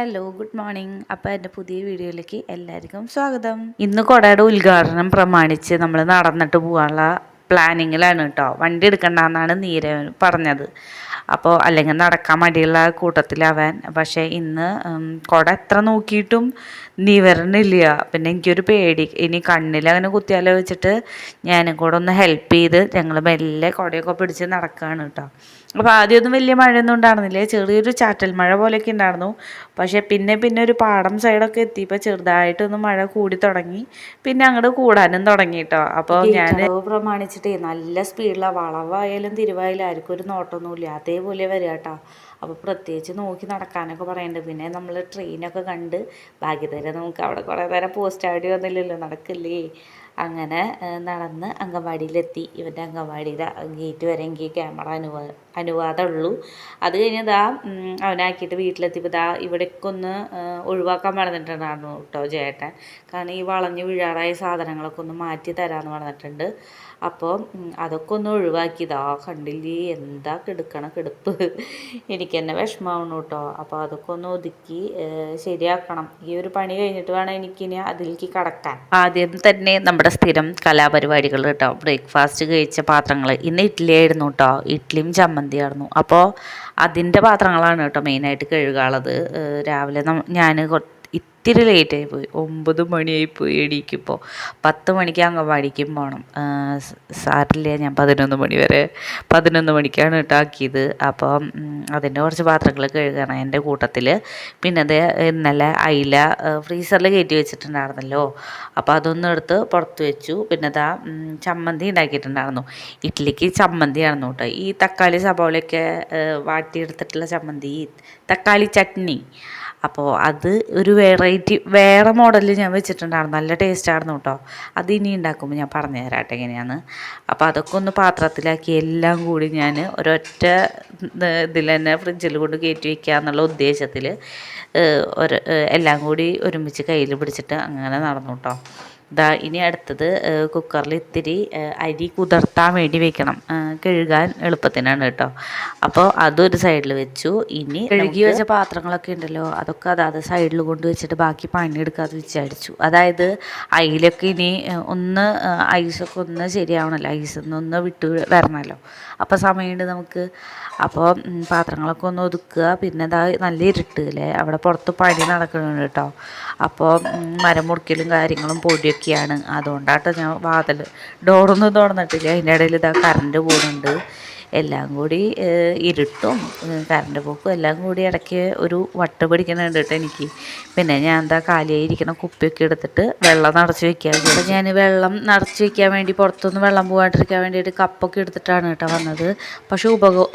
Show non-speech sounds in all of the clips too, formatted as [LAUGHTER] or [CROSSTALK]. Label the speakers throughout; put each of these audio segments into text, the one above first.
Speaker 1: Hello good morning അപ്പോൾ എന്റെ പുതിയ വീഡിയോയിലേക്ക് എല്ലാവർക്കും സ്വാഗതം. ഇന്ന് കൊടയുടെ ഉദ്ഘാടനം പ്രമാണിച്ച് നമ്മൾ നടന്നിട്ട് പോകാനുള്ള പ്ലാനിങ്ങിലാണ് കേട്ടോ വണ്ടി എടുക്കണ്ടെന്നാണ് നീര പറഞ്ഞത്. അപ്പോൾ അല്ലെങ്കിൽ നടക്കാൻ മടിയുള്ള കൂട്ടത്തിലാവാൻ. പക്ഷേ ഇന്ന് കുട എത്ര നോക്കിയിട്ടും നിവരണില്ല. പിന്നെ എനിക്കൊരു പേടി. ഇനി കണ്ണിൽ അങ്ങനെ കുത്തിയാലോ വെച്ചിട്ട് ഞാനും കൂടെ ഒന്ന് ഹെൽപ്പ് ചെയ്ത് ഞങ്ങൾ മെല്ലെ കുടയൊക്കെ പിടിച്ച് നടക്കുകയാണ് കേട്ടോ അപ്പോൾ ആദ്യമൊന്നും വലിയ മഴയൊന്നും ഉണ്ടായിരുന്നില്ല. ചെറിയൊരു ചാറ്റൽ മഴ പോലെയൊക്കെ ഉണ്ടായിരുന്നു. പക്ഷേ പിന്നെ പിന്നെ ഒരു പാടം സൈഡൊക്കെ എത്തിയപ്പോൾ ചെറുതായിട്ടൊന്ന് മഴ കൂടി തുടങ്ങി. പിന്നെ അങ്ങോട്ട് കൂടാനും തുടങ്ങി കേട്ടോ അപ്പോൾ ഞാൻ പ്രമാണിച്ചിട്ട് നല്ല സ്പീഡിലാണ് വളവായാലും തിരുവായാലും ആർക്കും ഒരു നോട്ടമൊന്നുമില്ല അതേപോലെ വരിക കേട്ടോ അപ്പോൾ പ്രത്യേകിച്ച് നോക്കി നടക്കാനൊക്കെ പറയുന്നുണ്ട് പിന്നെ നമ്മൾ ട്രെയിനൊക്കെ കണ്ട് ഭാഗ്യതര നമുക്ക് അവിടെ കുറേ നേരം പോസ്റ്റ് ആടി വന്നില്ലല്ലോ നടക്കില്ലേ. അങ്ങനെ നടന്ന് അംഗൻവാടിയിലെത്തി. ഇവന്റെ അംഗൻവാടിയുടെ ഗേറ്റ് വരെ എനിക്ക് ക്യാമറ അനുവാ അനുവാദമുള്ളൂ അത് കഴിഞ്ഞ് ദാ അവനാക്കിയിട്ട് വീട്ടിലെത്തിയപ്പോൾ ദാ ഇവിടേക്ക് ഒന്ന് ഒഴിവാക്കാൻ പറഞ്ഞിട്ടുണ്ടായിരുന്നു കേട്ടോ ചേട്ടൻ കാരണം ഈ വളഞ്ഞ് വീഴാറായ സാധനങ്ങളൊക്കെ ഒന്ന് മാറ്റി തരാമെന്ന് പറഞ്ഞിട്ടുണ്ട്. അപ്പോൾ അതൊക്കെ ഒന്ന് ഒഴിവാക്കിയതാ കണ്ടില്ലേ എന്താ കിടക്കണ കിടപ്പ്. എനിക്ക് തന്നെ വിഷമാവണം കേട്ടോ. അപ്പോൾ അതൊക്കെ ഒന്ന് ഒതുക്കി ശരിയാക്കണം. ഈ ഒരു പണി കഴിഞ്ഞിട്ട് വേണം എനിക്കിനി അതിലേക്ക് കടക്കാൻ. ആദ്യം തന്നെ നമ്മുടെ സ്ഥിരം കലാപരിപാടികൾ കേട്ടോ. ബ്രേക്ക്ഫാസ്റ്റ് കഴിച്ച പാത്രങ്ങൾ ഇന്ന് ഇഡ്ഡലി ആയിരുന്നു കേട്ടോ. ഇഡ്ഡലിയും ചമ്മന്തിയായിരുന്നു. അപ്പോൾ അതിന്റെ പാത്രങ്ങളാണ് കേട്ടോ മെയിനായിട്ട് കഴുകാനുള്ളത് രാവിലെ ഞാൻ ഇത്തിരി ലേറ്റായി പോയി. ഒമ്പത് മണിയായി പോയി എണീക്കുമ്പോൾ പത്ത് മണിക്ക് അംഗൻവാടിക്കും പോകണം സാറില്ല ഞാൻ പതിനൊന്ന് മണി വരെ പതിനൊന്ന് മണിക്കാണ് ഇട്ടാക്കിയത്. അപ്പം അതിന്റെ കുറച്ച് പാത്രങ്ങൾ കഴുകണം. എന്റെ കൂട്ടത്തിൽ പിന്നെ അത് ഇന്നലെ അയില ഫ്രീസറിൽ കയറ്റി വെച്ചിട്ടുണ്ടായിരുന്നല്ലോ. അപ്പോൾ അതൊന്നും എടുത്ത് പുറത്ത് വെച്ചു. പിന്നെ അതാ ചമ്മന്തി ഉണ്ടാക്കിയിട്ടുണ്ടായിരുന്നു ഇഡ്ഡലിക്ക് ചമ്മന്തിയായിരുന്നു കേട്ടോ ഈ തക്കാളി സബോളയൊക്കെ വാട്ടിയെടുത്തിട്ടുള്ള ചമ്മന്തി തക്കാളി ചട്നി. അപ്പോൾ അത് ഒരു വെറൈറ്റി വേറെ മോഡലിൽ ഞാൻ വെച്ചിട്ടുണ്ടായിരുന്നു. നല്ല ടേസ്റ്റായിരുന്നു കേട്ടോ അത് ഇനി ഉണ്ടാക്കുമ്പോൾ ഞാൻ പറഞ്ഞു തരാട്ടെ എങ്ങനെയാണ് അപ്പോൾ അതൊക്കെ ഒന്ന് പാത്രത്തിലാക്കി എല്ലാം കൂടി ഞാൻ ഒരൊറ്റ ഇതിൽ തന്നെ ഫ്രിഡ്ജിൽ കൊണ്ട് കയറ്റി വയ്ക്കുക എന്നുള്ള ഉദ്ദേശത്തിൽ ഒരു എല്ലാം കൂടി ഒരുമിച്ച് കയ്യിൽ പിടിച്ചിട്ട് അങ്ങനെ നടന്നു കേട്ടോ ദാ ഇനി അടുത്തത് കുക്കറിൽ ഇത്തിരി അരി കുതിർത്താൻ വേണ്ടി വെക്കണം. കഴുകാൻ എളുപ്പത്തിനാണ് കേട്ടോ. അപ്പോൾ അതൊരു സൈഡിൽ വെച്ചു. ഇനി കഴുകി വെച്ച പാത്രങ്ങളൊക്കെ ഉണ്ടല്ലോ അതൊക്കെ അതാത് സൈഡിൽ കൊണ്ട് വെച്ചിട്ട് ബാക്കി പണിയെടുക്കാതെ വിചാരിച്ചു. അതായത് അയിലൊക്കെ ഇനി ഒന്ന് ഐസൊക്കെ ഒന്ന് ശരിയാവണമല്ലോ ഐസിൽ നിന്ന് വിട്ട് വരണമല്ലോ അപ്പോൾ സമയമുണ്ട് നമുക്ക്. അപ്പോൾ പാത്രങ്ങളൊക്കെ ഒന്ന് ഒതുക്കുക. പിന്നെ ഇതാ നല്ല ഇരുട്ട് അല്ലേ? അവിടെ പുറത്ത് പണി നടക്കുന്നുണ്ട് കേട്ടോ. അപ്പോൾ മരം മുറിക്കലും കാര്യങ്ങളും പൊടിയൊക്കെയാണ്. അതുകൊണ്ടാട്ടോ ഞാൻ വാതിൽ ഡോറൊന്നും തുറന്നിട്ടില്ല. അതിന്റെ ഇടയിൽ ഇതാ കറണ്ട് പോകുന്നുണ്ട് എല്ലാം കൂടി ഇരുട്ടും കറണ്ട് പോക്കും എല്ലാം കൂടി ഇടയ്ക്ക് ഒരു വട്ട പിടിക്കുന്നുണ്ട് കേട്ടോ എനിക്ക്. പിന്നെ ഞാൻ എന്താ കാലിയായി ഇരിക്കണ കുപ്പിയൊക്കെ എടുത്തിട്ട് വെള്ളം നിറച്ച് വെക്കാൻ ഇവിടെ ഞാൻ വെള്ളം നിറച്ച് വെക്കാൻ വേണ്ടി പുറത്തുനിന്ന് വെള്ളം പോകാണ്ടിരിക്കാൻ വേണ്ടിയിട്ട് കപ്പൊക്കെ എടുത്തിട്ടാണ് കേട്ടോ വന്നത്. പക്ഷേ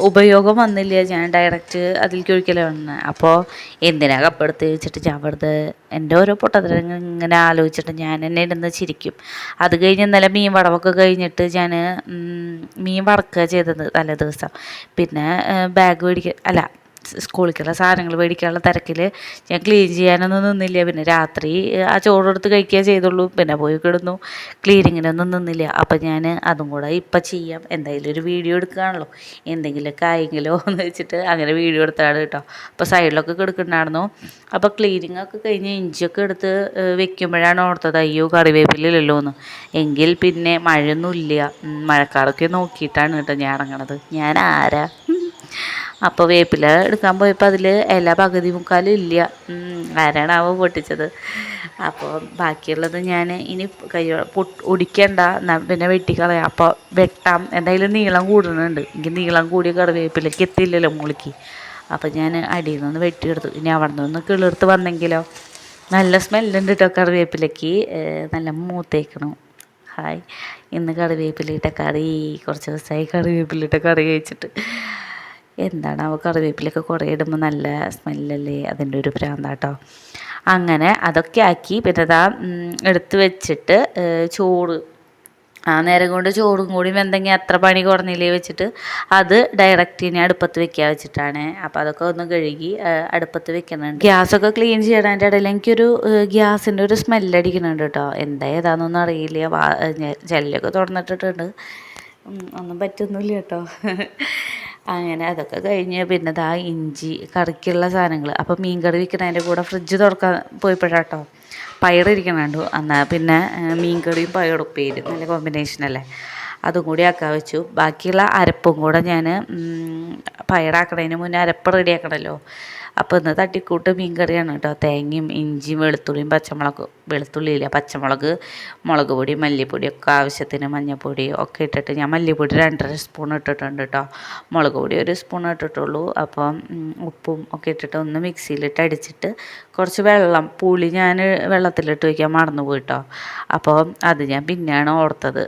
Speaker 1: ഉപയോഗ വന്നില്ല. ഞാൻ ഡയറക്റ്റ് അതിലേക്ക് ഒഴിക്കലേ വന്നത് അപ്പോൾ എന്തിനാ കപ്പ് എടുത്ത് വെച്ചിട്ട് ഞാൻ വെറുതെ എന്റെ ഓരോ പൊട്ടത്തരങ്ങൾ ഇങ്ങനെ ആലോചിച്ചിട്ട് ഞാൻ എന്നെ ഇരുന്ന് ചിരിക്കും. അത് കഴിഞ്ഞ് ഇന്നലെ മീൻ വടവൊക്കെ കഴിഞ്ഞിട്ട് ഞാൻ മീൻ വറക്കുക ചെയ്തത്. തലേ ദിവസം പിന്നെ ബാഗ് മേടിക്കുക അല്ല സ്കൂളിലേക്കുള്ള സാധനങ്ങൾ മേടിക്കാനുള്ള തിരക്കിൽ ഞാൻ ക്ലീൻ ചെയ്യാനൊന്നും നിന്നില്ല. പിന്നെ രാത്രി ആ ചോറെടുത്ത് കഴിക്കുക ചെയ്തുള്ളൂ. പിന്നെ പോയി കിടന്നു. ക്ലീനിങ്ങിനൊന്നും നിന്നില്ല. അപ്പം ഞാൻ അതും കൂടെ ഇപ്പം ചെയ്യാം. എന്തായാലും ഒരു വീഡിയോ എടുക്കുകയാണല്ലോ. എന്തെങ്കിലുമൊക്കെ ആയെങ്കിലോ എന്ന് വെച്ചിട്ട് അങ്ങനെ വീഡിയോ എടുത്താണ് കേട്ടോ. അപ്പോൾ സൈഡിലൊക്കെ കിടക്കുന്നുണ്ടായിരുന്നു. അപ്പോൾ ക്ലീനിങ് ഒക്കെ കഴിഞ്ഞ് ഇഞ്ചിയൊക്കെ എടുത്ത് വെക്കുമ്പോഴാണ് ഓർത്തത് അയ്യോ കറിവേപ്പിലല്ലോ എന്ന്. എങ്കിൽ പിന്നെ മഴയൊന്നുമില്ല. ഉം, മഴക്കാറൊക്കെ നോക്കിയിട്ടാണ് കേട്ടോ ഞാൻ ഇറങ്ങണത്. ഞാൻ ആരാ? അപ്പോൾ വേപ്പില എടുക്കാൻ പോയപ്പോൾ അതിൽ ഇല പകുതി മുക്കാലും ഇല്ല. ആരാണാവോ പൊട്ടിച്ചത്? അപ്പോൾ ബാക്കിയുള്ളത് ഞാൻ ഇനി കൈ ഒടിക്കണ്ട. പിന്നെ വെട്ടിക്കളയാം. അപ്പോൾ വെട്ടാം. എന്തായാലും നീളം കൂടുന്നുണ്ട്. എനിക്ക് നീളം കൂടിയ കറിവേപ്പിലേക്ക് എത്തില്ലല്ലോ മുകളിലേക്ക് അപ്പോൾ ഞാൻ അടിയിൽ നിന്ന് വെട്ടിയെടുത്തു. ഇനി അവിടെ നിന്ന് കിളിർത്ത് വന്നെങ്കിലോ? നല്ല സ്മെല്ലുണ്ട് കേട്ടോ കറിവേപ്പിലേക്ക്. നല്ല മൂത്തേക്കണം. ഹായ്. ഇന്ന് കറിവേപ്പിലിട്ട കറി. കുറച്ച് ദിവസമായി കറിവേപ്പിലിട്ട കറി കഴിച്ചിട്ട്. എന്താണ്? അവ കറിവേപ്പിലൊക്കെ കുറേ ഇടുമ്പോൾ നല്ല സ്മെല്ലല്ലേ? അതിന്റെ ഒരു ഭ്രാന്താട്ടോ. അങ്ങനെ അതൊക്കെ ആക്കി പിന്നെ അതാ എടുത്ത് വെച്ചിട്ട് ചോറ്. ആ നേരം കൊണ്ട് ചോറും കൂടി വെന്തെങ്കിൽ അത്ര പണി കുറഞ്ഞില്ലേ വെച്ചിട്ട് അത് ഡയറക്റ്റ് ഇനി അടുപ്പത്ത് വെക്കാൻ വെച്ചിട്ടാണ്. അപ്പോൾ അതൊക്കെ ഒന്ന് കഴുകി അടുപ്പത്ത് വെക്കുന്നുണ്ട്. ഗ്യാസൊക്കെ ക്ലീൻ ചെയ്യണതിന്റെ ഇടയിൽ എനിക്കൊരു ഗ്യാസിന്റെ ഒരു സ്മെല്ലടിക്കുന്നുണ്ട് കേട്ടോ. എന്താ ഏതാണെന്നൊന്നും അറിയില്ല. ജെല്ലൊക്കെ തുറന്നിട്ടിട്ടുണ്ട്. ഒന്നും പറ്റുന്നില്ല കേട്ടോ. [LAUGHS] അങ്ങനെ അതൊക്കെ കഴിഞ്ഞ് പിന്നെ ദാ ഇഞ്ചി കറിക്കുള്ള സാധനങ്ങൾ അപ്പോൾ മീൻ കറി വിൽക്കുന്നതിന്റെ കൂടെ ഫ്രിഡ്ജ് തുറക്കാൻ പോയപ്പോഴാട്ടോ പയറിരിക്കണം കണ്ടു എന്നാൽ പിന്നെ മീൻ കറിയും പയറുപ്പേരും നല്ല കോമ്പിനേഷനല്ലേ അതും കൂടി ആക്കാൻ വെച്ചു. ബാക്കിയുള്ള അരപ്പും കൂടെ ഞാൻ പയറാക്കണതിന് മുന്നേ അരപ്പ് റെഡിയാക്കണമല്ലോ അപ്പോൾ ഇന്ന് തട്ടിക്കൂട്ട് മീൻ കറിയാണ് കേട്ടോ. തേങ്ങയും ഇഞ്ചിയും വെളുത്തുള്ളിയും പച്ചമുളക് വെളുത്തുള്ളിയില്ല പച്ചമുളക് മുളക് പൊടി മല്ലിപ്പൊടി ഒക്കെ ആവശ്യത്തിന് മഞ്ഞൾപ്പൊടി ഒക്കെ ഇട്ടിട്ട് ഞാൻ മല്ലിപ്പൊടി രണ്ടര സ്പൂൺ ഇട്ടിട്ടുണ്ട് കേട്ടോ. മുളക് പൊടി ഒരു സ്പൂൺ ഇട്ടിട്ടുള്ളൂ. അപ്പം ഉപ്പും ഒക്കെ ഇട്ടിട്ട് ഒന്ന് മിക്സിയിലിട്ട് അടിച്ചിട്ട് കുറച്ച് വെള്ളം പുളി ഞാൻ വെള്ളത്തിലിട്ട് വയ്ക്കാൻ മറന്നു പോയിട്ടോ അപ്പോൾ അത് ഞാൻ പിന്നെയാണ് ഓർത്തത്.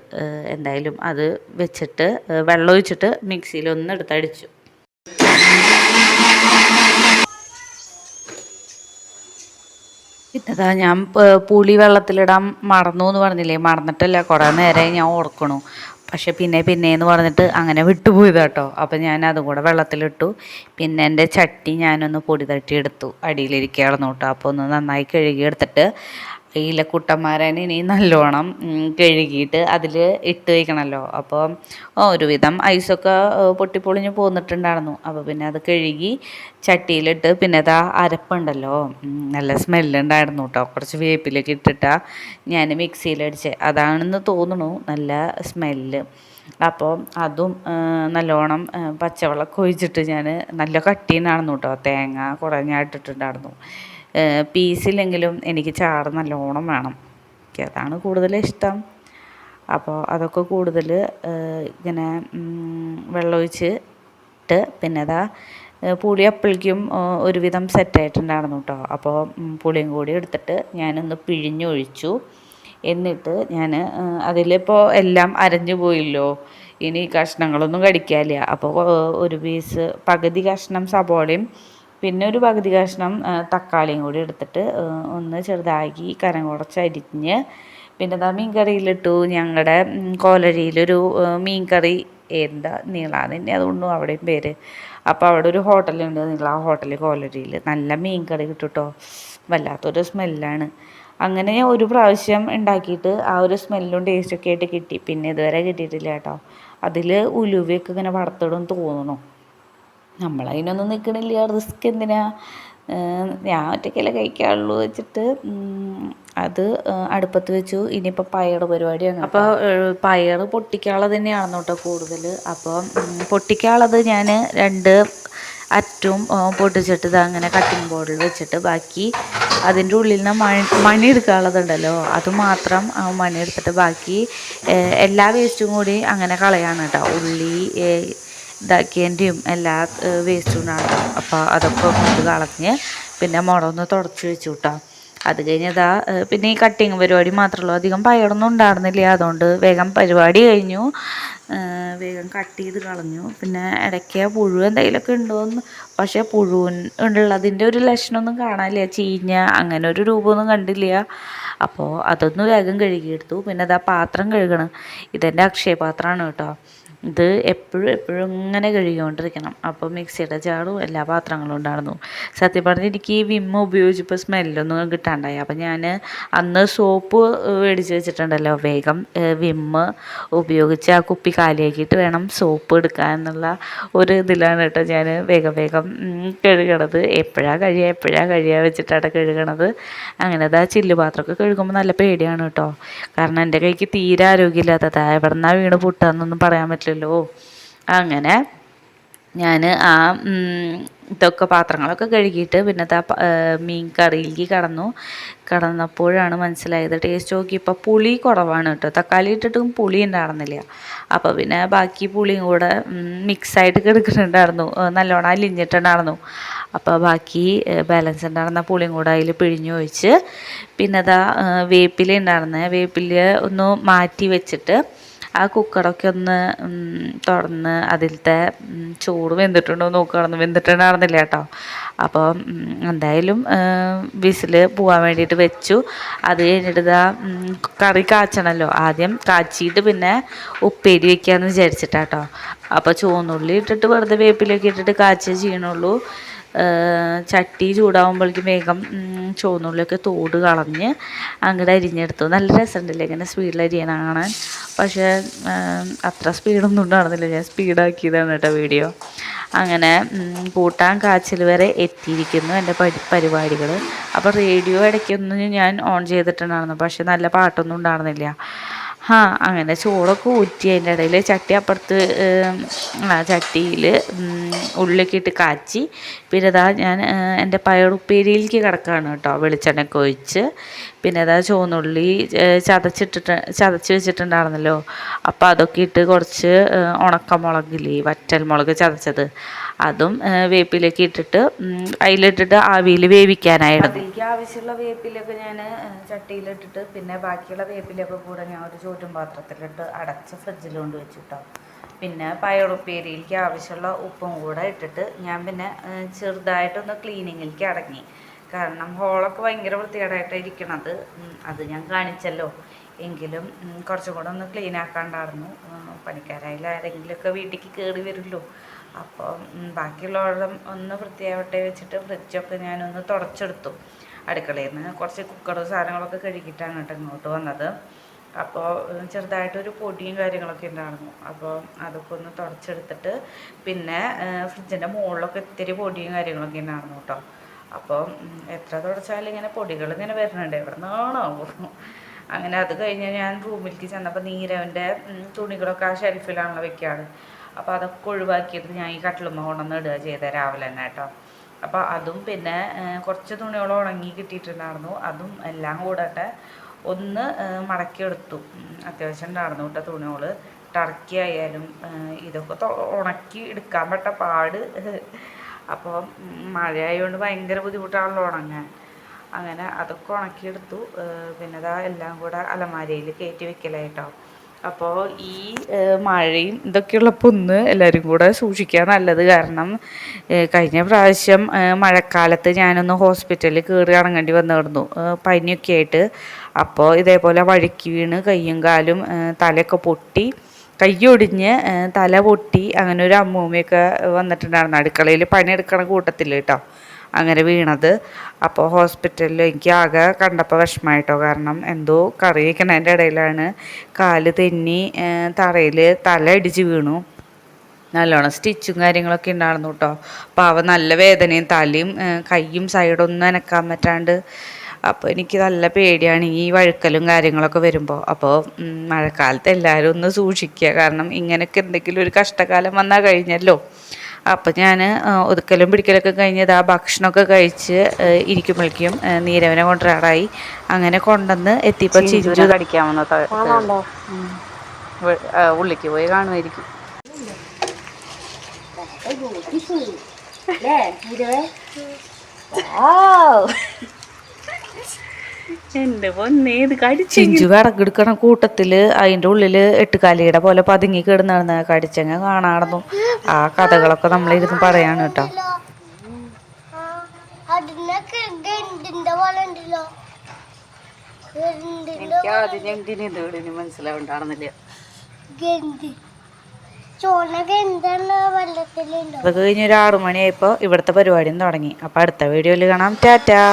Speaker 1: എന്തായാലും അത് വെച്ചിട്ട് വെള്ളം ഒഴിച്ചിട്ട് മിക്സിയിൽ ഒന്ന് എടുത്തടിച്ചു. പിന്നെതാ ഞാൻ പുളി വെള്ളത്തിലിടാൻ മറന്നു എന്ന് പറഞ്ഞില്ലേ? മറന്നിട്ടല്ല. കുറേ നേരമായി ഞാൻ ഓർക്കണു. പക്ഷെ പിന്നെ പിന്നെ എന്ന് പറഞ്ഞിട്ട് അങ്ങനെ വിട്ടുപോയതാ കേട്ടോ അപ്പം ഞാൻ അതും കൂടെ വെള്ളത്തിലിട്ടു. പിന്നെ എന്റെ ചട്ടി ഞാനൊന്ന് പൊടി തട്ടി എടുത്തു. അടിയിലിരിക്കുകയായിരുന്നു കേട്ടോ. അപ്പോൾ ഒന്ന് നന്നായി കഴുകി എടുത്തിട്ട് ഇതിലെ കുട്ടന്മാരനെ ഇനി നല്ലോണം കഴുകിയിട്ട് അതിൽ ഇട്ട് വയ്ക്കണമല്ലോ അപ്പോൾ ഒരുവിധം ഐസൊക്കെ പൊട്ടിപ്പൊളിഞ്ഞ് പോന്നിട്ടുണ്ടായിരുന്നു. അപ്പോൾ പിന്നെ അത് കഴുകി ചട്ടിയിലിട്ട് പിന്നെ അതാ അരപ്പുണ്ടല്ലോ. നല്ല സ്മെല്ലുണ്ടായിരുന്നു കേട്ടോ കുറച്ച് വേപ്പിലൊക്കെ ഇട്ടിട്ടാ ഞാൻ മിക്സിയിലടിച്ച് അതാണെന്ന് തോന്നുന്നു നല്ല സ്മെല്ല്. അപ്പോൾ അതും നല്ലോണം പച്ചവെള്ളം കൊഴിച്ചിട്ട് ഞാൻ നല്ല കട്ടീനായിരുന്നു കേട്ടോ തേങ്ങ കുറേ പീസില്ലെങ്കിലും എനിക്ക് ചാറ് നല്ലോണം വേണം. എനിക്ക് അതാണ് കൂടുതൽ ഇഷ്ടം. അപ്പോൾ അതൊക്കെ കൂടുതൽ ഇങ്ങനെ വെള്ളമൊഴിച്ച് ഇട്ട് പിന്നെ അതാ പുളി അപ്പോഴേക്കും ഒരുവിധം സെറ്റായിട്ടുണ്ടായിരുന്നു കേട്ടോ അപ്പോൾ പുളിയും കൂടി എടുത്തിട്ട് ഞാനൊന്ന് പിഴിഞ്ഞൊഴിച്ചു. എന്നിട്ട് ഞാൻ അതിലിപ്പോൾ എല്ലാം അരഞ്ഞു പോയില്ലോ. ഇനി കഷ്ണങ്ങളൊന്നും കടിക്കാനില്ല. അപ്പോൾ ഒരു പീസ് പകുതി കഷ്ണം സബോളയും പിന്നെ ഒരു പകുതി കഷ്ണം തക്കാളിയും കൂടി എടുത്തിട്ട് ഒന്ന് ചെറുതാക്കി കനം കുറച്ച് അരിഞ്ഞ് പിന്നെ ആ മീൻ കറിയിലിട്ടു ഞങ്ങളുടെ കോലരിയിലൊരു മീൻ കറി എന്താ നീള തന്നെ അതുകൊണ്ടും അവിടെയും പേര്. അപ്പോൾ അവിടെ ഒരു ഹോട്ടലുണ്ട് നീള ആ ഹോട്ടൽ കോലരിയിൽ നല്ല മീൻ കറി കിട്ടും കേട്ടോ വല്ലാത്തൊരു സ്മെല്ലാണ്. അങ്ങനെ ഒരു പ്രാവശ്യം ഉണ്ടാക്കിയിട്ട് ആ ഒരു സ്മെല്ലും ടേസ്റ്റൊക്കെ ആയിട്ട് കിട്ടി. പിന്നെ ഇതുവരെ കിട്ടിയിട്ടില്ല കേട്ടോ. അതിൽ ഉലുവയൊക്കെ ഇങ്ങനെ വറുത്തിടും തോന്നുന്നു. നമ്മളതിനൊന്നും നിൽക്കണില്ല റിസ്ക് എന്തിനാ? ഞാൻ ഒറ്റയ്ക്കല്ലേ കഴിക്കാറുള്ളൂ വെച്ചിട്ട്. അത് അടുപ്പത്ത് വെച്ചു. ഇനിയിപ്പോൾ പയർ പരിപാടിയാണ് അപ്പോൾ പയർ പൊട്ടിക്കാനുള്ളത് തന്നെയാണ് കേട്ടോ കൂടുതൽ. അപ്പോൾ പൊട്ടിക്കാളത് പൊട്ടിക്കാനുള്ളത് ഞാൻ രണ്ട് അറ്റും പൊട്ടിച്ചിട്ട് ഇത് അങ്ങനെ കട്ടിംഗ് ബോർഡിൽ വെച്ചിട്ട് ബാക്കി അതിന്റെ ഉള്ളിൽ നിന്ന് മണി മണി എടുക്കാനുള്ളതുണ്ടല്ലോ. അത് മാത്രം മണി എടുത്തിട്ട് ബാക്കി എല്ലാ വേസ്റ്റും കൂടി അങ്ങനെ കളയാണ് കേട്ടോ. ഉള്ളി ഇതാക്കിയതിന്റെയും എല്ലാ വേസ്റ്റും ഉണ്ടാകും അപ്പോൾ അതൊക്കെ കൊണ്ട് കളഞ്ഞ് പിന്നെ മുളകൊന്ന് തുടച്ച് വെച്ചു കേട്ടോ അത് കഴിഞ്ഞതാ പിന്നെ ഈ കട്ടിങ് പരിപാടി മാത്രമേ അധികം പയറൊന്നും ഉണ്ടായിരുന്നില്ല. അതുകൊണ്ട് വേഗം പരിപാടി കഴിഞ്ഞു. വേഗം കട്ട് ചെയ്ത് കളഞ്ഞു. പിന്നെ ഇടയ്ക്ക് പുഴു എന്തെങ്കിലുമൊക്കെ ഉണ്ടോയെന്ന് പക്ഷേ പുഴുവിനുള്ളതിന്റെ ഒരു ലക്ഷണമൊന്നും കാണാനില്ല. ചീഞ്ഞ അങ്ങനെ ഒരു രൂപമൊന്നും കണ്ടില്ല. അപ്പോൾ അതൊന്ന് വേഗം കഴുകിയെടുത്തു. പിന്നെ അതാ പാത്രം കഴുകണം. ഇതെന്റെ അക്ഷയപാത്രമാണ് കേട്ടോ. ഇത് എപ്പോഴും എപ്പോഴും ഇങ്ങനെ കഴുകിക്കൊണ്ടിരിക്കണം. അപ്പോൾ മിക്സിയുടെ ജാറും എല്ലാ പാത്രങ്ങളും ഉണ്ടായിരുന്നു. സത്യം പറഞ്ഞാൽ എനിക്ക് ഈ വിമ്മ ഉപയോഗിച്ചപ്പോൾ സ്മെല്ലൊന്നും കിട്ടാണ്ടായി. അപ്പോൾ ഞാൻ അന്ന് സോപ്പ് മേടിച്ച് വെച്ചിട്ടുണ്ടല്ലോ വേഗം വിമ്മ് ഉപയോഗിച്ച് ആ കുപ്പി കാലിയാക്കിയിട്ട് വേണം സോപ്പ് എടുക്കാൻ എന്നുള്ള ഒരു ഇതിലാണ് കേട്ടോ ഞാൻ വേഗം വേഗം കഴുകണത്. എപ്പോഴാണ് കഴിയുക എപ്പോഴാണ് കഴിയുക വെച്ചിട്ടാണ് കഴുകണത്. അങ്ങനെ അതാ ചില്ല് പാത്രമൊക്കെ കഴുകുമ്പോൾ നല്ല പേടിയാണ് കേട്ടോ. കാരണം എന്റെ കൈക്ക് തീരെ ആരോഗ്യമില്ലാത്തതാണ് എവിടെ നിന്നാണ് വീണ് പൊട്ടാന്നൊന്നും പറയാൻ പറ്റില്ലല്ലോ അങ്ങനെ ഞാൻ ആ ഇതൊക്കെ പാത്രങ്ങളൊക്കെ കഴുകിയിട്ട് പിന്നെ ആ മീൻ കറിയിലേക്ക് കടന്നു. കടന്നപ്പോഴാണ് മനസ്സിലായത് ടേസ്റ്റ് നോക്കിയപ്പോൾ പുളി കുറവാണ് കേട്ടോ. തക്കാളി ഇട്ടിട്ടും പുളി ഉണ്ടായിരുന്നില്ല. അപ്പോൾ പിന്നെ ബാക്കി പുളിയും കൂടെ മിക്സായിട്ട് കിടക്കുന്നുണ്ടായിരുന്നു നല്ലോണം അലിഞ്ഞിട്ടുണ്ടായിരുന്നു. അപ്പോൾ ബാക്കി ബാലൻസ് ഉണ്ടായിരുന്ന പുളിയും കൂടെ അതിൽ പിഴിഞ്ഞു ഒഴിച്ച് പിന്നെ അതാ വേപ്പില ഉണ്ടായിരുന്നത് വേപ്പില ഒന്ന് മാറ്റി വെച്ചിട്ട് ആ കുക്കറൊക്കെ ഒന്ന് തുറന്ന് അതിലത്തെ ചോറ് വെന്തിട്ടുണ്ടോ നോക്കുകയാണെന്ന് വെന്തിട്ടുണ്ടായിരുന്നില്ല കേട്ടോ. അപ്പോൾ എന്തായാലും വിസിൽ പോകാൻ വേണ്ടിയിട്ട് വെച്ചു. അത് കഴിഞ്ഞിട്ട് ഇതാ കറി കാച്ചണമല്ലോ ആദ്യം കാച്ചിയിട്ട് പിന്നെ ഉപ്പേരി വെക്കാമെന്ന് വിചാരിച്ചിട്ടാട്ടോ. അപ്പോൾ ചുവന്നുള്ളി ഇട്ടിട്ട് വെറുതെ വേപ്പിലൊക്കെ ഇട്ടിട്ട് കാച്ചേ ചെയ്യണുള്ളൂ. ചട്ടി ചൂടാകുമ്പോഴേക്കും വേഗം ചുവന്നുള്ളിയൊക്കെ തോട് കളഞ്ഞ് അങ്ങനെ അരിഞ്ഞെടുത്തു. നല്ല രസമുണ്ടല്ലേ ഇങ്ങനെ സ്പീഡിൽ അരിയണ കാണാൻ. പക്ഷേ അത്ര സ്പീഡൊന്നും ഉണ്ടായിരുന്നില്ല ഞാൻ സ്പീഡാക്കിയതാണ് കേട്ടോ വീഡിയോ അങ്ങനെ കൂട്ടാൻ കാച്ചിൽ വരെ എത്തിയിരിക്കുന്നു എന്റെ പരി പരിപാടികൾ അപ്പോൾ റേഡിയോ ഇടയ്ക്കൊന്നും ഞാൻ ഓൺ ചെയ്തിട്ടുണ്ടായിരുന്നു. പക്ഷെ നല്ല പാട്ടൊന്നും ഉണ്ടായിരുന്നില്ല. ആ അങ്ങനെ ചോറൊക്കെ ഊറ്റി അതിന്റെ ഇടയിൽ ചട്ടി അപ്പുറത്ത് ആ ചട്ടിയിൽ ഉള്ളിലേക്ക് ഇട്ട് കാച്ചി. പിന്നെ ഇതാ ഞാൻ എന്റെ പയറുപ്പേരിയിലേക്ക് കിടക്കുകയാണ് കേട്ടോ വെളിച്ചെണ്ണയൊക്കെ ഒഴിച്ച്. പിന്നെ അതാ ചുവന്നുള്ളി ചതച്ചിട്ടിട്ട് ചതച്ച് വെച്ചിട്ടുണ്ടായിരുന്നല്ലോ. അപ്പോൾ അതൊക്കെ ഇട്ട് കുറച്ച് ഉണക്കമുളകില്ലേ വറ്റൽ മുളക് ചതച്ചത്. അതും വേപ്പിലേക്ക് ഇട്ടിട്ട് അതിലിട്ടിട്ട് ആവിയിൽ വേവിക്കാനായിരുന്നു. അതിലേക്ക് ആവശ്യമുള്ള വേപ്പിലൊക്കെ ഞാൻ ചട്ടിയിലിട്ടിട്ട് പിന്നെ ബാക്കിയുള്ള വേപ്പിലൊക്കെ കൂടെ ഞാൻ ഒരു ചോറ്റും പാത്രത്തിലിട്ട് അടച്ച് ഫ്രിഡ്ജിൽ കൊണ്ട് വെച്ചിട്ടോ. പിന്നെ പയറുപ്പേരിയിലേക്ക് ആവശ്യമുള്ള ഉപ്പും കൂടെ ഇട്ടിട്ട് ഞാൻ പിന്നെ ചെറുതായിട്ടൊന്ന് ക്ലീനിങ്ങിലേക്ക് അടങ്ങി. കാരണം ഹോളൊക്കെ ഭയങ്കര വൃത്തികേടായിട്ടാണ് ഇരിക്കണത്. അത് ഞാൻ കാണിച്ചല്ലോ. എങ്കിലും കുറച്ചും കൂടെ ഒന്ന് ക്ലീൻ ആക്കാണ്ടായിരുന്നു പണിക്കാരായാലും ആരെങ്കിലുമൊക്കെ വീട്ടിലേക്ക് കയറി വരുമല്ലോ. അപ്പോൾ ബാക്കിയുള്ളവരുടെ ഒന്ന് വൃത്തിയാവട്ടെ വെച്ചിട്ട് ഫ്രിഡ്ജൊക്കെ ഞാനൊന്ന് തുടച്ചെടുത്തു അടുക്കളയിൽ നിന്ന് കുറച്ച് കുക്കറും സാധനങ്ങളൊക്കെ കഴുകിയിട്ടാണ് കേട്ടോ ഇങ്ങോട്ട് വന്നത്. അപ്പോൾ ചെറുതായിട്ടൊരു പൊടിയും കാര്യങ്ങളൊക്കെ ഉണ്ടായിരുന്നു. അപ്പോൾ അതൊക്കെ ഒന്ന് തുടച്ചെടുത്തിട്ട് പിന്നെ ഫ്രിഡ്ജിന്റെ മുകളിലൊക്കെ ഇത്തിരി പൊടിയും കാര്യങ്ങളൊക്കെ ഉണ്ടായിരുന്നു കേട്ടോ. അപ്പോൾ എത്ര തുടച്ചാലും ഇങ്ങനെ പൊടികൾ ഇങ്ങനെ വരുന്നുണ്ട്. എവിടെ നിന്നാണോ അങ്ങനെ അത് കഴിഞ്ഞ് ഞാൻ റൂമിലേക്ക് ചെന്നപ്പോൾ നീരവന്റെ തുണികളൊക്കെ ആ ഷെൽഫിലാണല്ലോ വെക്കാറ്. അപ്പോൾ അതൊക്കെ ഒഴിവാക്കിയിട്ട് ഞാൻ ഈ കട്ടിലുമ്മ കൊണ്ടുവന്ന് ഇടുക ചെയ്തത് രാവിലെ തന്നെ കേട്ടോ. അപ്പോൾ അതും പിന്നെ കുറച്ച് തുണികളോ ഉണങ്ങി കിട്ടിയിട്ടുണ്ടായിരുന്നു. അതും എല്ലാം കൂടട്ടെ ഒന്ന് മടക്കിയെടുത്തു അത്യാവശ്യം ഉണ്ടായിരുന്നു കേട്ടോ തുണികൾ ടർക്കി ആയാലും ഇതൊക്കെ ഉണക്കി എടുക്കാൻ പറ്റ പാട്. അപ്പോൾ മഴയായതുകൊണ്ട് ഭയങ്കര ബുദ്ധിമുട്ടാണല്ലോ ഉണങ്ങാൻ. അങ്ങനെ അതൊക്കെ ഉണക്കിയെടുത്തു പിന്നെ അതാ എല്ലാം കൂടെ അലമാരയിൽ കയറ്റി വെക്കലായിട്ടോ. അപ്പോൾ ഈ മഴയും ഇതൊക്കെയുള്ളപ്പോൾ ഒന്ന് എല്ലാവരും കൂടെ സൂക്ഷിക്കുക നല്ലത് കാരണം കഴിഞ്ഞ പ്രാവശ്യം മഴക്കാലത്ത് ഞാനൊന്ന് ഹോസ്പിറ്റലിൽ കയറി ഇറങ്ങേണ്ടി വന്നിരുന്നു പനിയൊക്കെ ആയിട്ട്. അപ്പോൾ ഇതേപോലെ വഴുക്കി വീണ് കയ്യും കാലും തലയൊക്കെ പൊട്ടി കയ്യൊടിഞ്ഞ് തല പൊട്ടി അങ്ങനെ ഒരു അമ്മൂമ്മയൊക്കെ വന്നിട്ടുണ്ടായിരുന്നു അടുക്കളയിൽ പണിയെടുക്കണ കൂട്ടത്തിൽ കേട്ടോ. അങ്ങനെ വീണത്. അപ്പോൾ ഹോസ്പിറ്റലിൽ എനിക്ക് ആകെ കണ്ടപ്പോൾ വിഷമമായിട്ടോ കാരണം എന്തോ കറി വയ്ക്കണതിന്റെ ഇടയിലാണ്. കാൽ തെന്നി തറയിൽ തല ഇടിച്ച് വീണു. നല്ലോണം സ്റ്റിച്ചും കാര്യങ്ങളൊക്കെ ഉണ്ടായിരുന്നു കേട്ടോ അപ്പോൾ അവ നല്ല വേദനയും തലയും കൈയും സൈഡൊന്നും അനക്കാൻ പറ്റാണ്ട് അപ്പോൾ എനിക്ക് നല്ല പേടിയാണ് ഈ വഴുക്കലും കാര്യങ്ങളൊക്കെ വരുമ്പോൾ അപ്പോൾ മഴക്കാലത്ത് എല്ലാവരും ഒന്ന് സൂക്ഷിക്കുക. കാരണം ഇങ്ങനെയൊക്കെ എന്തെങ്കിലും ഒരു കഷ്ടകാലം വന്നാൽ കഴിഞ്ഞല്ലോ. അപ്പം ഞാൻ ഒതുക്കലും പിടിക്കലൊക്കെ കഴിഞ്ഞത് ആ ഭക്ഷണമൊക്കെ കഴിച്ച് ഇരിക്കുമ്പോഴേക്കും നീരവനെ കൊണ്ടുവരാറായി. അങ്ങനെ കൊണ്ടുവന്ന് എത്തിയപ്പോൾ ചിഞ്ചു കടിക്കാമെന്ന് ഉള്ളിക്ക് പോയി കാണുമായിരിക്കും. എന്റെ ചിഞ്ചു കടക്കെടുക്കണ കൂട്ടത്തിൽ അതിന്റെ ഉള്ളിൽ എട്ടുകാലിയുടെ പോലെ പതുങ്ങി കിടന്നാണ് കടിച്ചങ്ങ കാണാറുന്നു. ആ കഥകളൊക്കെ നമ്മളിരുന്ന് പറയാണ് കേട്ടോ. അത് കഴിഞ്ഞ് ഒരു ആറു മണിയായപ്പോൾ ഇവിടുത്തെ പരിപാടിയും തുടങ്ങി. അപ്പോൾ അടുത്ത വീഡിയോയിൽ കാണാം. ടാറ്റാ.